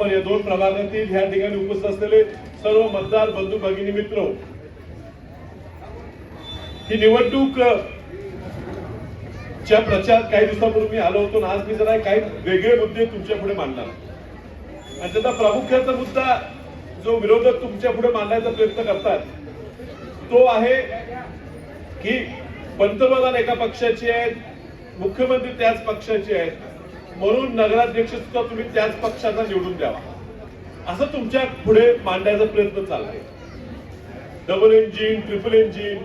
Number या दोन प्रभागातील ह्या ठिकाणी उपस्थित असलेले सर्व मतदार बंधू भगिनी मित्र ही निवडणूक च्या प्रचार काही दिवसापूर्वी मी आलो होतो आज मी जरा काही वेगळे मुद्दे तुमच्यापुढे मांडणार. आणि त्याचा प्रामुख्याचा मुद्दा जो विरोधक तुमच्यापुढे मांडण्याचा प्रयत्न करतात तो आहे की पंतप्रधान एका पक्षाचे आहेत मुख्यमंत्री त्याच पक्षाचे आहेत. म्हणून नगराध्यक्ष सुद्धा तुम्ही त्याच पक्षाचा निवडून द्यावा. असं तुमच्यापुढे मांडायचा प्रयत्न चाललाय. डबल इंजिन ट्रिपल इंजिन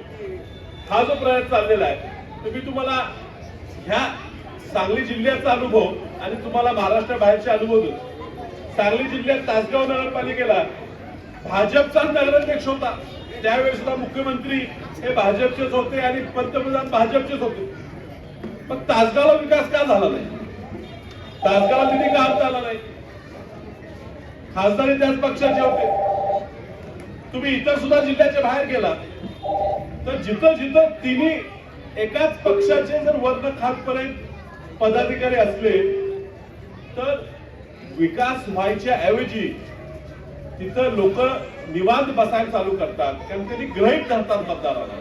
हा जो प्रयत्न चाललेला आहे तर मी तुम्हाला ह्या सांगली जिल्ह्याचा अनुभव आणि तुम्हाला महाराष्ट्र बाहेरचे अनुभव देतो. सांगली जिल्ह्यात तासगाव नगरपालिकेला भाजपचा नगराध्यक्ष होता. त्यावेळेस मुख्यमंत्री हे भाजपचेच होते आणि पंतप्रधान भाजपचेच होते. पण तासगावला विकास का झाला नाही? तासगावला तिथे का हात आला नाही? खासदारी त्याच पक्षाचे होते. तुम्ही इतर सुद्धा जिल्ह्याच्या बाहेर गेला तर जिथं जिथं तिन्ही एकाच पक्षाचे जर वर्ण खातपर्यंत पदाधिकारी असले तर विकास व्हायच्या ऐवजी तिथं लोक निवांत बसायला चालू करतात. कारण त्यांनी ग्रहित धरतात मतदाराला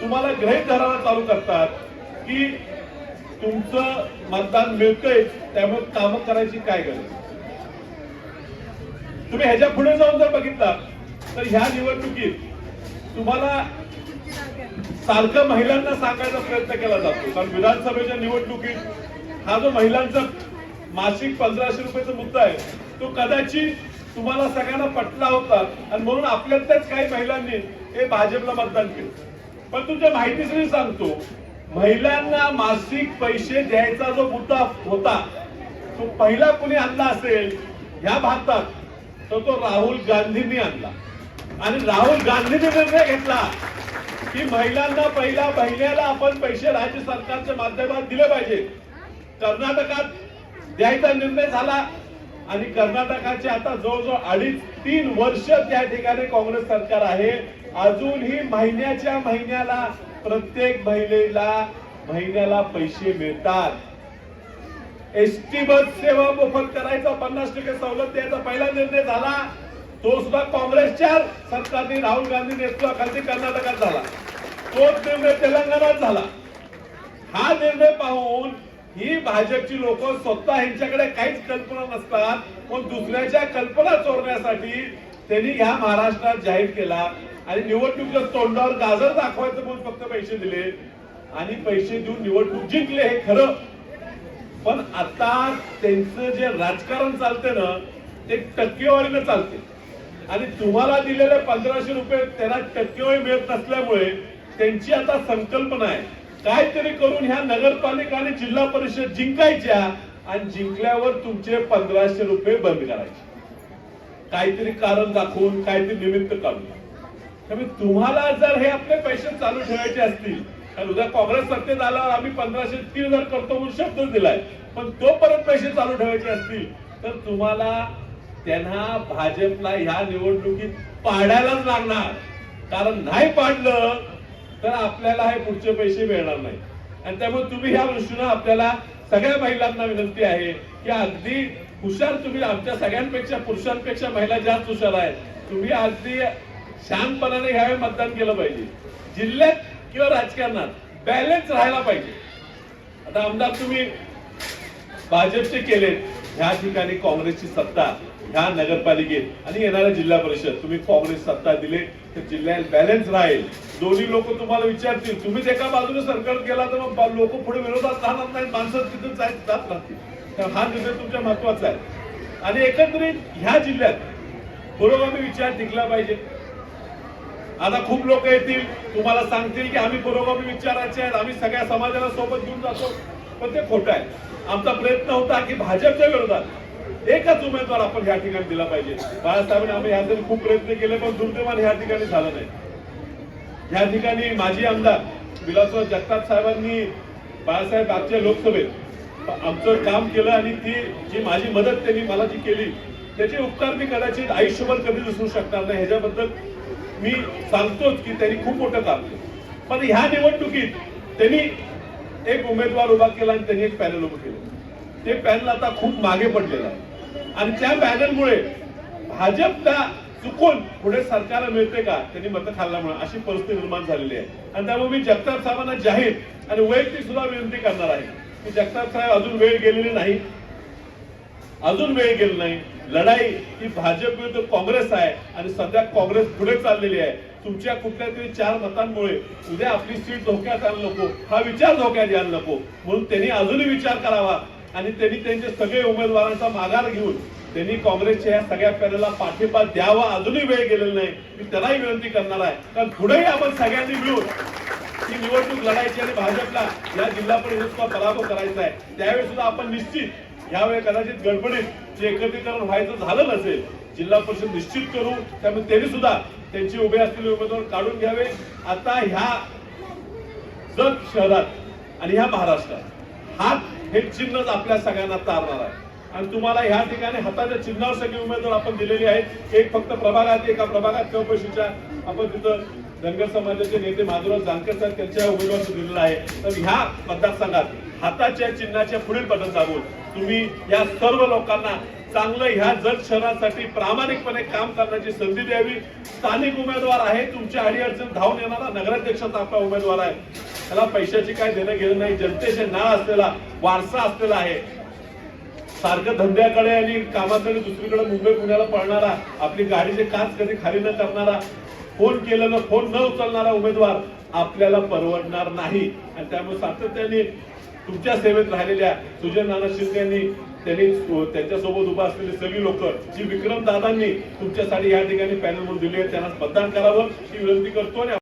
तुम्हाला ग्रहित धरायला चालू करतात की तुमचं मतदान मिळतंय त्यामुळे कामं करायची काय गरज? तुम्ही ह्याच्या पुढे जाऊन जर बघितला तर ह्या निवडणुकीत तुम्हाला सारखं महिलांना सांगायचा प्रयत्न केला जातो. कारण विधानसभेच्या निवडणुकीत हा जो महिलांचा मासिक पंधराशे रुपयाचा मुद्दा आहे तो कदाचित तुम्हाला सगळ्यांना पटला होता. आणि म्हणून आपल्यातल्याच काही महिलांनी हे भाजपला मतदान केलं. पण तुमच्या माहितीसाठी सांगतो महिलांना मासिक पैसे द्यायचा जो मुद्दा होता तो पहिला कुणी आणला असेल ह्या भारतात तर तो राहुल गांधींनी आणला. आणि राहुल गांधींनी निर्णय घेतला की महिलांना पहिल्या महिन्याला आपण पैसे राज्य सरकारच्या माध्यमात दिले पाहिजे. कर्नाटकात द्यायचा निर्णय झाला आणि कर्नाटकाचे आता जवळजवळ अडीच तीन वर्ष त्या ठिकाणी काँग्रेस सरकार आहे. अजूनही महिन्याच्या महिन्याला प्रत्येक महिलेला महिन्याला पैसे मिळतात. एसटी बस सेवा मोफत करायचा पन्नास टक्के सवलत द्यायचा पहिला निर्णय झाला. तो सुद्धा काँग्रेसच्या सरकारने राहुल गांधी नेतृत्वाखाली कर्नाटकात झाला. तोच निर्णय तेलंगणात झाला. हा निर्णय पाहून ही भाजपची लोक स्वतः यांच्याकडे काहीच कल्पना नसतात. पण दुसऱ्याच्या कल्पना चोरण्यासाठी त्यांनी ह्या महाराष्ट्रात जाहीर केला. आणि निवडणुकीच्या तोंडावर गाजर दाखवायचं म्हणून फक्त पैसे दिले. आणि पैसे देऊन निवडणूक जिंकले हे खरं. पण आता त्यांचं जे राजकारण चालते ना ते टक्केवारीनं चालते आणि तुम्हाला दिलेले पंधराशे रुपये त्यांना टक्केवारी मिळत नसल्यामुळे त्यांची आता संकल्पना आहे. काहीतरी करून ह्या नगरपालिका आणि जिल्हा परिषद जिंकायच्या आणि जिंकल्यावर तुमचे पंधराशे रुपये बंद करायचे. काहीतरी कारण दाखवून काहीतरी निमित्त काढून. त्यामुळे तुम्हाला जर हे आपले पैसे चालू ठेवायचे असतील कारण उद्या काँग्रेस सत्तेत आल्यावर आम्ही पंधराशे तीन हजार करतो म्हणून शब्द दिलाय. पण तो परत पैसे चालू ठेवायचे असतील तर तुम्हाला त्यांना भाजपला ह्या निवडणुकीत पाडायलाच लागणार. कारण नाही पाडलं तर आपल्याला हे पुढचे पैसे मिळणार नाही. आणि त्यामुळे तुम्ही ह्या दृष्टीनं आपल्याला सगळ्या महिलांना विनंती आहे की अगदी हुशार तुम्ही आमच्या सगळ्यांपेक्षा पुरुषांपेक्षा महिला जास्त हुशार आहेत. तुम्ही अगदी शांतपणाने घ्यावे मतदान केलं पाहिजे. जिल्ह्यात किंवा राजकारणात बॅलन्स राहायला पाहिजे. आता आमदार तुम्ही भाजपचे केले ह्या ठिकाणी काँग्रेसची सत्ता ह्या नगरपालिकेत आणि येणाऱ्या जिल्हा परिषद. तुम्ही काँग्रेस सत्ता दिले तर जिल्ह्यात बॅलन्स राहील. दोन्ही लोक तुम्हाला विचारतील तुम्हीच एका बाजूने सरकार केला तर मग लोक पुढे विरोधात राहणार नाहीत माणसं तिथं जात जात राहतील तर हा निर्णय तुमच्या महत्त्वाचा आहे. आणि एकंदरीत ह्या जिल्ह्यात पुरोगामी विचार टिकला पाहिजे. आता खूप लोक येतील तुम्हाला सांगतील की आम्ही पुरोगामी विचाराचे आहेत आम्ही सगळ्या समाजाला सोबत घेऊन जातो. पण ते खोटं आहे. आमचा प्रयत्न होता की भाजपच्या विरोधात एकच उमेदवार आपण ह्या ठिकाणी दिला पाहिजे. बाळासाहेबांनी आम्ही ह्यासाठी खूप प्रयत्न केले पण दुर्दैवाने ह्या ठिकाणी झालं नाही. ह्या ठिकाणी माजी आमदार विलासराव जगताप साहेबांनी बाळासाहेब आजच्या लोकसभेत आमचं काम केलं आणि ती जी माझी मदत त्यांनी मला जी केली त्याचे उपकार मी कदाचित आयुष्यभर कधी विसरू शकणार नाही. ह्याच्याबद्दल मी सांगतोच की त्यांनी खूप मोठं काम केलं. पण ह्या निवडणुकीत त्यांनी एक उमेदवार उभा केला आणि त्यांनी एक पॅनल उभं केलं. ते पॅनल आता खूप मागे पडलेलं आहे. आणि त्या पॅनलमुळे भाजपला चुकून पुढे सरकारला मिळते का? त्यांनी मतं खाल्ल्यामुळे अशी परिस्थिती निर्माण झालेली आहे. आणि त्यामुळे मी जगताप साहेबांना जाहीर आणि वैयक्तिक सुद्धा विनंती करणार आहे की जगताप साहेब अजून वेळ गेलेली नाही. अजून वेळ गेली नाही. लढाई ही भाजप विरुद्ध काँग्रेस आहे आणि सध्या काँग्रेस पुढे चाललेली आहे. तुमच्या कुठल्या तरी चार मतांमुळे उद्या आपली सीट धोक्यात आला नको हा विचार धोक्यात यायला नको. म्हणून त्यांनी अजूनही विचार करावा आणि त्यांनी त्यांचे सगळे उमेदवारांचा माघार घेऊन त्यांनी काँग्रेसच्या या सगळ्या पॅनलला पाठिंबा द्यावा. अजूनही वेळ गेलेला नाही. मी त्यालाही विनंती करणार आहे. कारण पुढेही आपण सगळ्यांनी मिळून ही निवडणूक लढायची आणि भाजपला या जिल्हा परिषदचा पराभव करायचा आहे. त्यावेळी सुद्धा आपण निश्चित यावेळी कदाचित गडबडीत जे एकत्रीकरण व्हायचं झालं नसेल जिल्हा परिषद निश्चित करू त्यामुळे त्यांनी सुद्धा त्यांची उभे असलेले उमेदवार काढून घ्यावे. आता ह्या जत शहरात आणि ह्या महाराष्ट्रात हात हे चिन्हच आपल्या सगळ्यांना तारणार आहे. आणि तुम्हाला ह्या ठिकाणी हाताच्या चिन्हावर सगळे उमेदवार आपण दिलेले आहेत. एक फक्त प्रभागात एका प्रभागात चौकशीच्या आपण तिथं धनगर समाजाचे नेते माधुराव जानकर साहेब त्यांच्या उमेदवार दिलेला आहे. तर ह्या मतदारसंघात हाताच्या चिन्हाच्या पुढील पटन दाबून तुम्ही या सर्व लोकांना चांगलं ह्या जत शहरासाठी प्रामाणिकपणे काम करण्याची संधी द्यावी. स्थानिक उमेदवार आहे तुमच्या अडीअडचण धावून येणारा नगराध्यक्षाचा आपला उमेदवार आहे. त्याला पैशाची काय देणं घेणं नाही जनतेचे नाळ असलेला वारसा असलेला आहे. सारखं धंद्याकडे आणि कामाकडे दुसरीकडे मुंबई पुण्याला पळणारा आपली गाडीचे काच कधी खाली न करणारा फोन केलं फोन न उचलणारा उमेदवार आपल्याला परवडणार नाही. आणि त्यामुळे सातत्याने तुमच्या सेवेत राहिलेल्या सुजय नाना शिंदे यांनी त्यांनी त्यांच्यासोबत उभा असलेली सगळी लोक जी विक्रम दादांनी तुमच्यासाठी या ठिकाणी पॅनल म्हणून दिली आहे त्यांना मतदान करावं ही विनंती करतो आणि